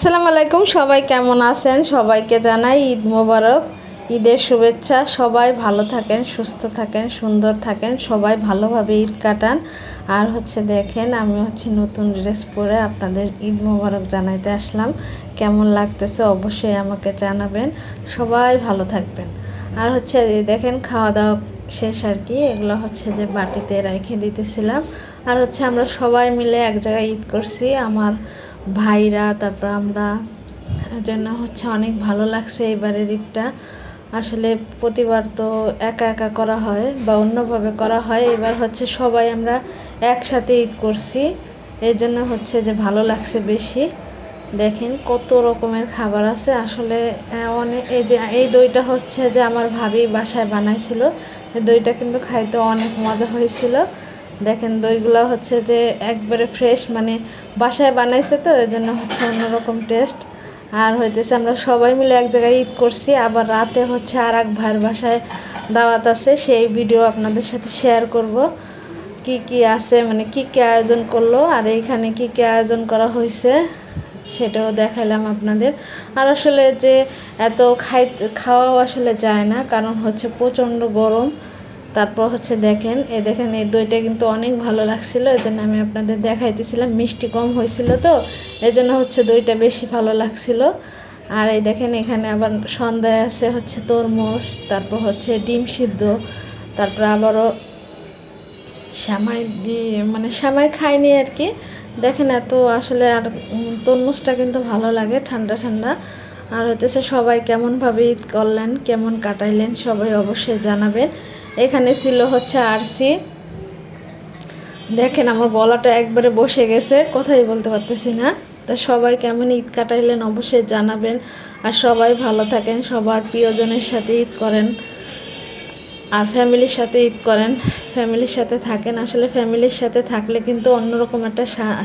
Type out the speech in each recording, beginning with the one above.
আসসালামু আলাইকুম, সবাই কেমন আছেন? সবাইকে জানাই ঈদ মোবারক, ঈদের শুভেচ্ছা। সবাই ভালো থাকেন, সুস্থ থাকেন, সুন্দর থাকেন, সবাই ভালোভাবে ঈদ কাটান। আর হচ্ছে দেখেন, আমি হচ্ছে নতুন ড্রেস পরে আপনাদের ঈদ মোবারক জানাইতে আসলাম। কেমন লাগতেছে অবশ্যই আমাকে জানাবেন। সবাই ভালো থাকবেন। আর হচ্ছে দেখেন, খাওয়া দাওয়া শেষ আর কি, এগুলো হচ্ছে যে বাটিতে রেখে দিতেছিলাম। আর হচ্ছে আমরা সবাই মিলে এক জায়গায় ঈদ করছি। আমার ভাইরা, তারপর আমরা জন্য হচ্ছে অনেক ভালো লাগছে এবারের ঈদটা। আসলে প্রতিবার তো একা একা করা হয় বা অন্যভাবে করা হয়। এবার হচ্ছে সবাই আমরা একসাথে ঈদ করছি। এই জন্য হচ্ছে যে ভালো লাগছে বেশি। দেখেন কত রকমের খাবার আছে। আসলে অনেক এই যে, এই দইটা হচ্ছে যে আমার ভাবি বাসায় বানাইছিল। এই দইটা কিন্তু খাইতে অনেক মজা হয়েছিল। দেখেন দইগুলো হচ্ছে যে একবারে ফ্রেশ মানে বাসায় বানাইছে তো এই জন্য হচ্ছে অন্যরকম টেস্ট আর হইতেছে আমরা সবাই মিলে এক জায়গায় ঈদ করছি, আবার রাতে হচ্ছে আর এক ভাইয়ের বাসায় দাওয়াত আছে, সেই ভিডিও আপনাদের সাথে শেয়ার করব। কি কি আছে মানে কি কি আয়োজন করল, আর এইখানে কি কি আয়োজন করা হয়েছে? সেটাও দেখাইলাম আপনাদের। আর আসলে যে এত খাই, খাওয়াও আসলে যায় না, কারণ হচ্ছে প্রচণ্ড গরম। তারপর হচ্ছে দেখেন এই দেখেন এই দইটা কিন্তু অনেক ভালো লাগছিল এই জন্য আমি আপনাদের দেখাইতেছিলাম, মিষ্টি কম হয়েছিল তো এই জন্য হচ্ছে দইটা বেশি ভালো লাগছিল। আর এই দেখেন এখানে আবার সন্ধ্যায় আছে হচ্ছে তরমুজ, তারপর হচ্ছে ডিম সিদ্ধ, তারপর আবারও শ্যামাই দিয়ে মানে শ্যামাই খাইনি আর কি দেখেন এত আসলে আর তরমুজটা কিন্তু ভালো লাগে, ঠান্ডা ঠান্ডা। আর হতেছে সবাই কেমনভাবে ঈদ করলেন, কেমন কাটাইলেন, সবাই অবশ্যই জানাবেন। এখানে ছিল হচ্ছে আরসি। দেখেন আমার গলাটা একবারে বসে গেছে, কথাই বলতে পারতেছি না। তা সবাই কেমন ঈদ কাটাইলেন অবশ্যই জানাবেন। আর সবাই ভালো থাকেন, সবার প্রিয়জনের সাথে ঈদ করেন। আর ফ্যামিলির সাথে ঈদ করেন, ফ্যামিলির সাথে থাকেন। আসলে ফ্যামিলির সাথে থাকলে কিন্তু অন্যরকম একটা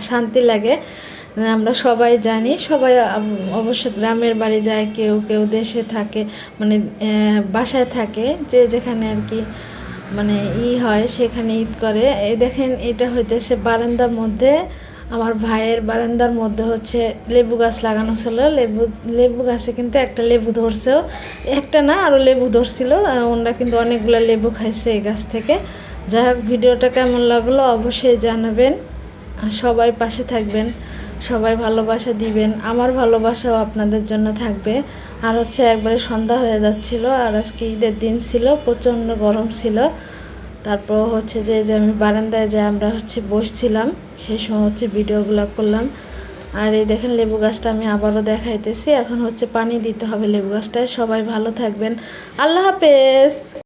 শান্তি লাগে। আমরা সবাই জানি, সবাই অবশ্য গ্রামের বাড়ি যায়, কেউ কেউ দেশে থাকে মানে বাসায় থাকে, যে যেখানে আর কি মানে ই হয়, সেখানে ঈদ করে। এই দেখেন, এটা হইতেছে বারান্দার মধ্যে আমার ভাইয়ের বারান্দার মধ্যে হচ্ছে লেবু গাছ লাগানো ছিল। লেবু লেবু গাছে কিন্তু একটা লেবু ধরছেও। একটা না আরও লেবু ধরছিল। ওনারা কিন্তু অনেকগুলো লেবু খাইছে এই গাছ থেকে। যাই হোক, ভিডিওটা কেমন লাগল অবশ্যই জানাবেন। আর সবাই পাশে থাকবেন, সবাই ভালোবাসা দিবেন। আমার ভালোবাসাও আপনাদের জন্য থাকবে। আর হচ্ছে একবারে সন্ধ্যা হয়ে যাচ্ছিল, আর আজকে ঈদের দিন ছিল, প্রচণ্ড গরম ছিল। তারপর হচ্ছে যে যে আমি বারান্দায় যে আমরা হচ্ছে বসছিলাম, সেই সময় হচ্ছে ভিডিওগুলো করলাম। আর এই দেখেন লেবু গাছটা আমি আবারও দেখাইতেছি। এখন হচ্ছে পানি দিতে হবে লেবু গাছটায়। সবাই ভালো থাকবেন। আল্লাহ হাফেজ!